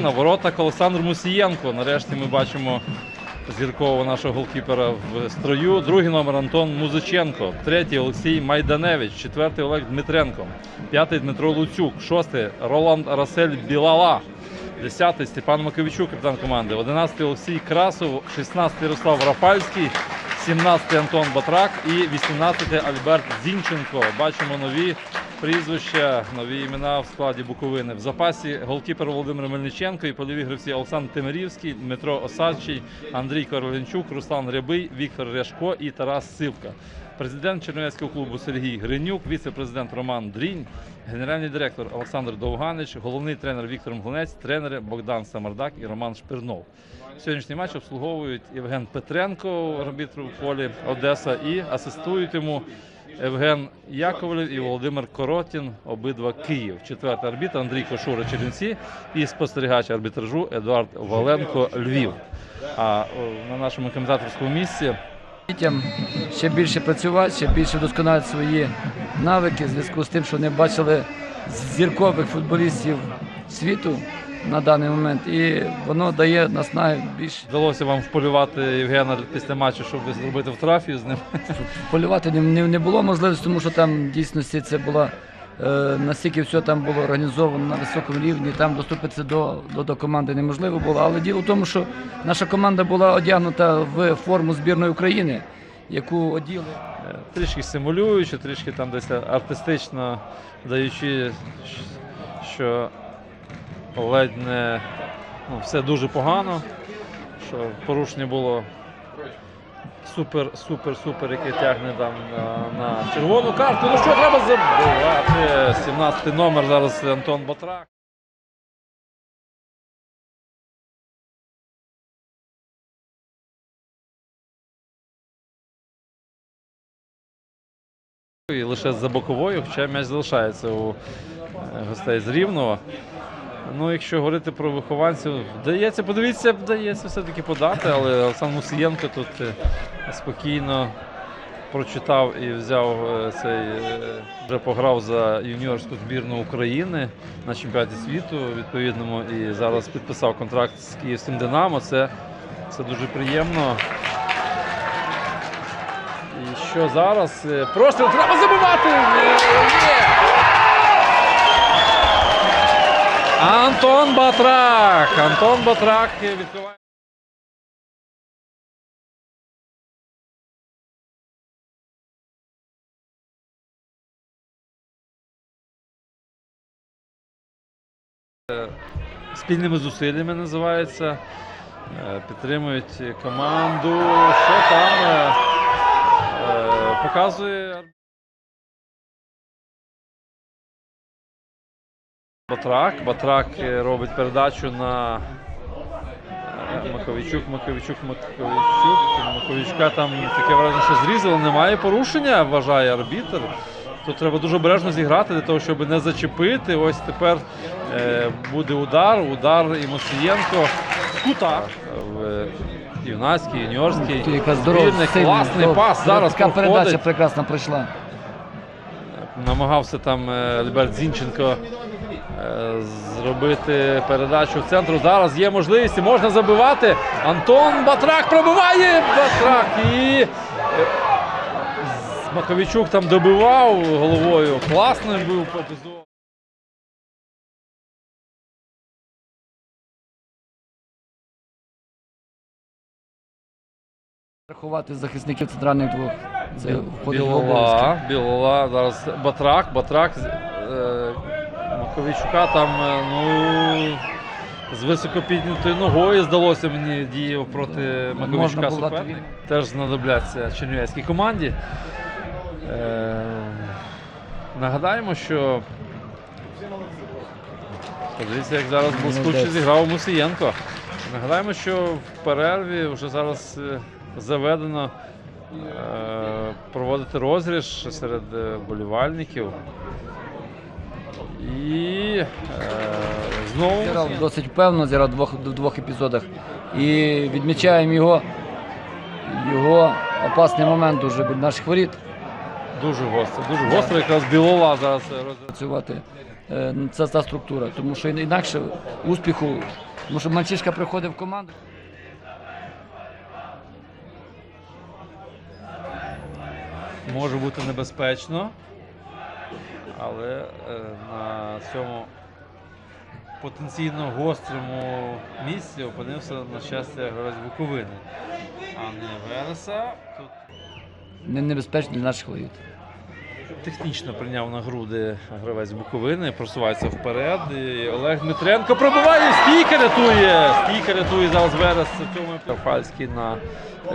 Буковина, воротах Олександр Мусієнко. Нарешті ми бачимо зіркового нашого голкіпера в строю. Другий номер Антон Музиченко. Третій Олексій Майданевич. Четвертий Олег Дмитренко. П'ятий Дмитро Луцюк. Шостий Роланд Расель Білала. Десятий Степан Маковичук, капітан команди. Одинадцятий Олексій Красов. Шістнадцятий Ярослав Рафальський. 17-й Антон Батрак і 18-й Альберт Зінченко. Бачимо нові прізвища, нові імена в складі Буковини. В запасі голкіпер Володимир Мельниченко і польові гравці Олександр Тимирівський, Дмитро Осадчий, Андрій Короленчук, Руслан Рябий, Віктор Ряшко і Тарас Сивка. Президент Чернівецького клубу Сергій Гринюк, віце-президент Роман Дрінь, генеральний директор Олександр Довганич, головний тренер Віктор Мглунець, тренери Богдан Самардак і Роман Шпирнов. Сьогоднішній матч обслуговують Євген Петренко, арбітр в полі Одеса, і асистують йому Євген Яковлев і Володимир Коротін, обидва Київ. Четвертий арбітр Андрій Кошура Чернівці і спостерігач арбітражу Едуард Валенко Львів. А на нашому коментаторському місці Дітям ще більше працювати, ще більше вдосконалити свої навики в зв'язку з тим, що вони бачили зіркових футболістів світу на даний момент, і воно дає наснаги більше. вдалося вам вполювати Євгена після матчу, щоб зробити втрафію з ним. Полювати не, не, не було можливості, тому що там дійсності це було е, настільки все там було організовано на високому рівні, там доступитися до, до, до команди неможливо було. Але діло в тому, що наша команда була одягнута в форму збірної України, яку оділи. Е, трішки симулюючи, трішки там десь артистично даючи, що ледь не ну, все дуже погано, що порушення було супер, супер, супер, яке тягне там на, на червону картку. Ну що треба забувати? 17 номер зараз Антон Батрак. І лише за боковою, хоча м'яч залишається у е, гостей з Рівного. Ну, якщо говорити про вихованців, вдається, подивіться, вдається все-таки подати, але Олександр Мусієнко тут е, спокійно прочитав і взяв е, цей, е, вже пограв за юніорську збірну України на чемпіонаті світу відповідному і зараз підписав контракт з Київським Динамо. Це, це дуже приємно. І що зараз? Простріл треба забивати! Антон Батрак! Антон Батрак відкриває. Спільними зусиллями називається. Е, Підтримують команду. Що там е, показує Батрак. Батрак е, робить передачу на е, Маковичук, Маковичук, Маковичук. Маковичка там таке враження, що зрізало. Немає порушення, вважає арбітр. Тут треба дуже обережно зіграти для того, щоб не зачепити. Ось тепер е, буде удар, удар і Мосієнко в кутах. В юнацький, юніорський. Здорова, класний пас. Зараз така передача прекрасно пройшла. Намагався там Альберт Зінченко зробити передачу в центру. Зараз є можливість і можна забивати. Антон Батрак пробиває Батрак і е, Маковичук там добивав головою. Класний був епізод. Рахувати захисників центральних двох. Це входило. Білола, Білола, зараз Батрак, Батрак Маковичука там е, ну, з високо піднятою ногою, здалося мені, діяв проти Маковичука Можна суперник. Теж знадобляться чернівецькій команді. Е, нагадаємо, що подивіться, як зараз блискуче зіграв Мусієнко. Нагадаємо, що в перерві вже зараз е, заведено е, проводити розіграш серед е, вболівальників. І е, знову Зіграв досить впевнено, зіграв в двох, в двох епізодах. І відмічаємо його, його опасний момент дуже від наших воріт. дуже гостро, дуже гостро. Якраз Білола зараз е, роз- Працювати е, це та структура. Тому що інакше успіху, тому що мальчишка приходить в команду. може бути небезпечно, але е, на цьому потенційно гострому місці опинився на щастя гравець Буковини, а не Вереса. Тут Не небезпечно для наших воїв. технічно прийняв на груди гравець Буковини, просувається вперед. І Олег Дмитренко пробиває, стійка рятує. Стійка рятує зараз Верес Фальський на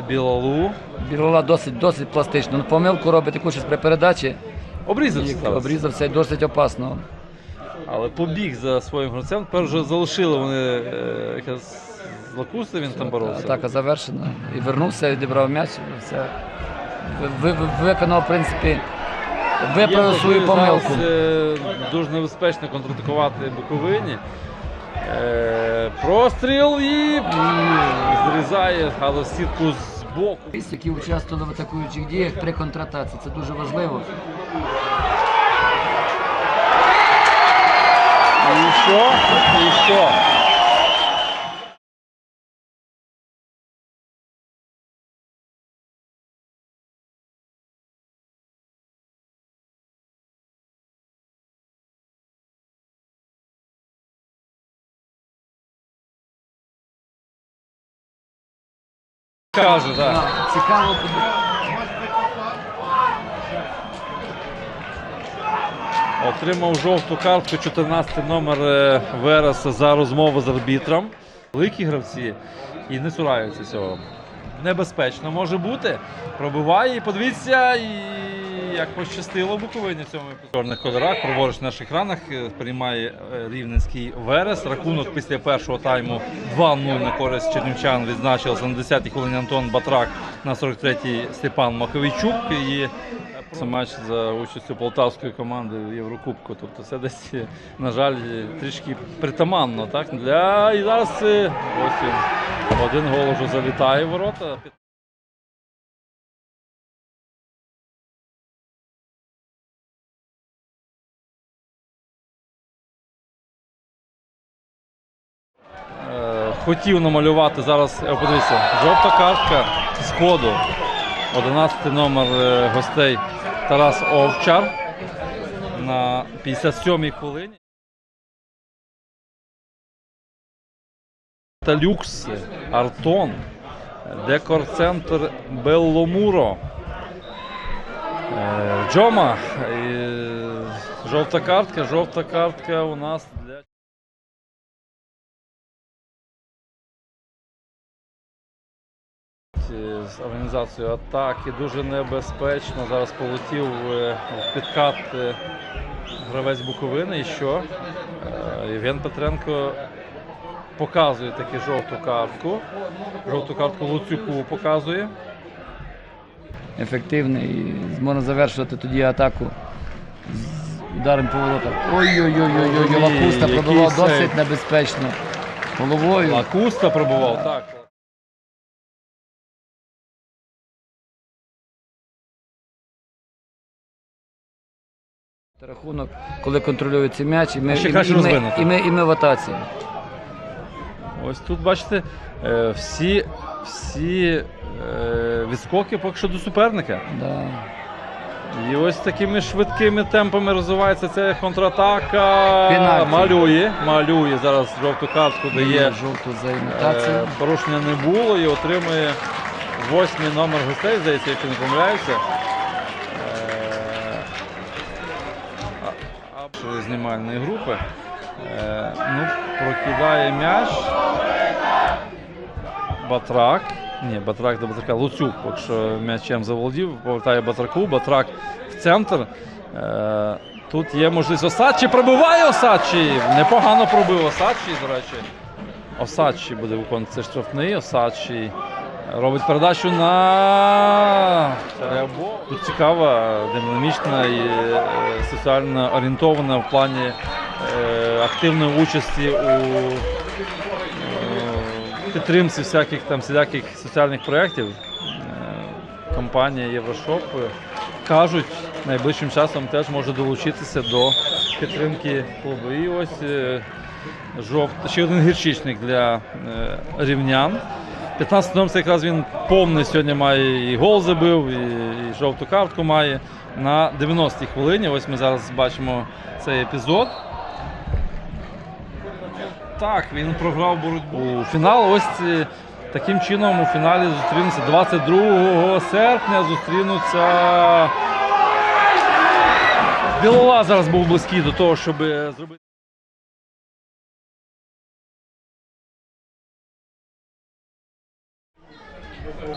Білалу. Бірола досить, досить пластично. Ну, помилку робить таку щось при передачі. Обрізався. і. Обрізався досить опасно. Але побіг за своїм гравцем. Тепер вже залишили вони е, якраз з Лакуси, він там боровся. Атака завершена. І вернувся, відібрав м'яч. Все. Ви- ви- виконав, в принципі, Є виправив свою можливість помилку. зараз, е, дуже небезпечно контратакувати Буковині. Е, Простріл і, і зрізає, але сітку з боку. які участвували в атакуючих діях при контратації. Це дуже важливо. І що? І що? Каже, так. Цікаво. Отримав жовту картку 14 номер верес Вереса за розмову з арбітром. Великі гравці і не цураються цього. Небезпечно може бути. Пробиває і подивіться, і як пощастило Буковині в цьому епізоді. Чорних кольорах праворуч на наших екранах е, приймає е, рівненський Верес. Рахунок після першого тайму 2-0 на користь чернівчан відзначився на 10-й хвилині Антон Батрак на 43-й Степан Маковійчук. І це матч за участю полтавської команди в Єврокубку. Тобто це десь, е, на жаль, е, трішки притаманно. Так? Для... І зараз е, ось він. один гол вже залітає в ворота. Хотів намалювати зараз, е, подивіться, жовта картка з ходу. 11 номер е, гостей Тарас Овчар на 57-й хвилині. Та люкс, Артон, декор-центр Белломуро. Е, Джома. Жовта картка, жовта картка у нас з організацією атаки дуже небезпечно. Зараз полетів е, в підкат е, гравець Буковини. І що? Е, Євген Петренко показує таки жовту картку. Жовту картку Луцюку показує. Ефективний. Можна завершувати тоді атаку з ударом по воротах. Ой-ой-ой, Ой, Лакуста пробивав досить небезпечно. Головою. Лакуста пробував, так. Рахунок, коли контролюється м'яч, і ми, і, і, ми, і, ми, і ми в атаці. Ось тут бачите, е, всі, всі е, відскоки поки що до суперника. Да. І ось такими швидкими темпами розвивається ця контратака. Пенальті. Малює, малює. Зараз жовту картку дає. жовту за Е, імітацію. порушення не було і отримує восьмий номер гостей, здається, якщо не помиляюся. А- знімальної групи. Е, ну, прокидає м'яч. Батрак. Ні, Батрак до Батрака. Луцюк, поки що м'ячем заволодів, повертає Батраку. Батрак в центр. Е, тут є можливість Осадчий. Пробиває Осадчий. Непогано пробив Осадчий, до речі. Осадчий буде виконувати штрафний. Осадчий робить передачу на Тут цікава, динамічна і е, соціально орієнтована в плані е, активної участі у е, підтримці всяких там всіляких соціальних проєктів. Компанія Єврошоп кажуть, найближчим часом теж може долучитися до підтримки клубу. І ось жовт, ще один гірчичник для рівнян. 15 номер якраз він повний сьогодні має і гол забив, і, і жовту картку має на 90-й хвилині. Ось ми зараз бачимо цей епізод. Так, він програв боротьбу. у Фінал ось е, таким чином у фіналі зустрінуться 22 серпня. Зустрінуться. Білола зараз був близький до того, щоб зробити.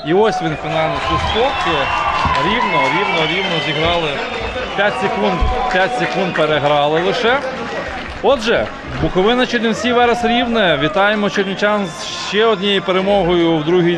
І ось він фінальний свисток. Рівно, рівно, рівно зіграли 5 секунд, 5 секунд переграли лише. Отже, Буковина Чернівці Верес Рівне. Вітаємо чернівчан з ще однією перемогою в другій